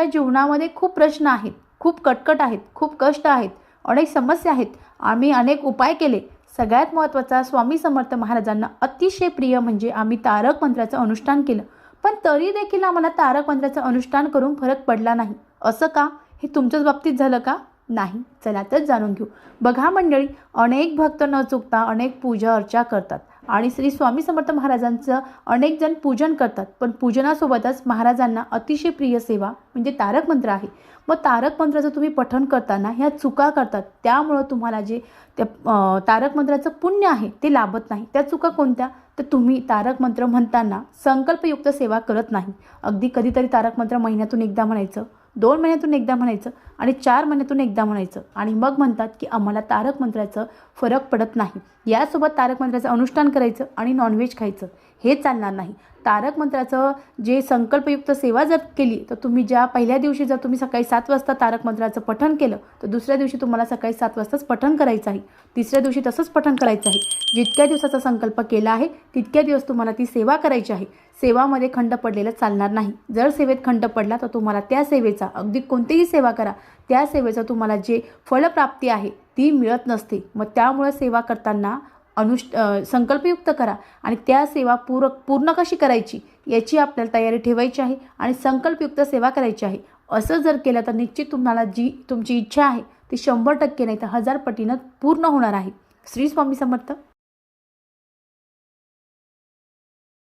त्या जीवनामध्ये खूप प्रश्न आहेत खूप कटकट आहेत खूप कष्ट आहेत अनेक समस्या आहेत. आम्ही अनेक उपाय केले. सगळ्यात महत्त्वाचा स्वामी समर्थ महाराजांना अतिशय प्रिय म्हणजे आम्ही तारक मंत्राचं अनुष्ठान केलं. पण तरी देखील आम्हाला तारक मंत्राचं अनुष्ठान करून फरक पडला नाही. असं का? हे तुमच्याच बाबतीत झालं का? नाही. चला तर जाणून घेऊ. बघा मंडळी अनेक भक्त न चुकता अनेक पूजा अर्चा करतात. आणि श्री स्वामी समर्थ महाराजांचं अनेक जण पूजन करतात. पण पूजनासोबतच महाराजांना अतिशय प्रिय सेवा म्हणजे तारक मंत्र आहे. मग तारक मंत्राचं तुम्ही पठण करताना ह्या चुका करतात. त्यामुळं तुम्हाला जे त्या तारक मंत्राचं पुण्य आहे ते लाभत नाही. त्या चुका कोणत्या? तर तुम्ही तारक मंत्र म्हणताना संकल्पयुक्त सेवा करत नाही. अगदी कधीतरी तारक मंत्र महिन्यातून एकदा म्हणायचं दोन महिन्यातून एकदा म्हणायचं आणि चार महिन्यातून एकदा म्हणायचं. आणि मग म्हणतात की आम्हाला तारक मंत्राचं फरक पडत नाही. यासोबत तारक मंत्राचं अनुष्ठान करायचं आणि नॉनव्हेज खायचं. हे चालणार नाही. तारक मंत्राचं जे संकल्पयुक्त सेवा जर केली तर तुम्ही ज्या पहिल्या दिवशी जर तुम्ही सकाळी सात वाजता तारक मंत्राचं पठण केलं तर दुसऱ्या दिवशी तुम्हाला सकाळी सात वाजताच पठण करायचं आहे. तिसऱ्या दिवशी तसंच पठण करायचं आहे. जितक्या दिवसाचा संकल्प केला आहे तितक्या दिवस तुम्हाला ती सेवा करायची आहे. सेवामध्ये खंड पडलेलं चालणार नाही. जर सेवेत खंड पडला तर तुम्हाला त्या सेवेचा अगदी कोणतीही सेवा करा त्या सेवेचं तुम्हाला जे फलप्राप्ती आहे ती मिळत नसते. मग त्यामुळं सेवा करताना अनुष् संकल्पयुक्त करा. आणि त्या सेवा पूर पूर्ण कशी करायची याची आपल्याला तयारी ठेवायची आहे आणि संकल्पयुक्त सेवा करायची आहे. असं जर केलं तर निश्चित तुम्हाला जी तुमची इच्छा आहे ती शंभर टक्के नाही तर हजार पटीनं पूर्ण होणार आहे. श्री स्वामी समर्थ.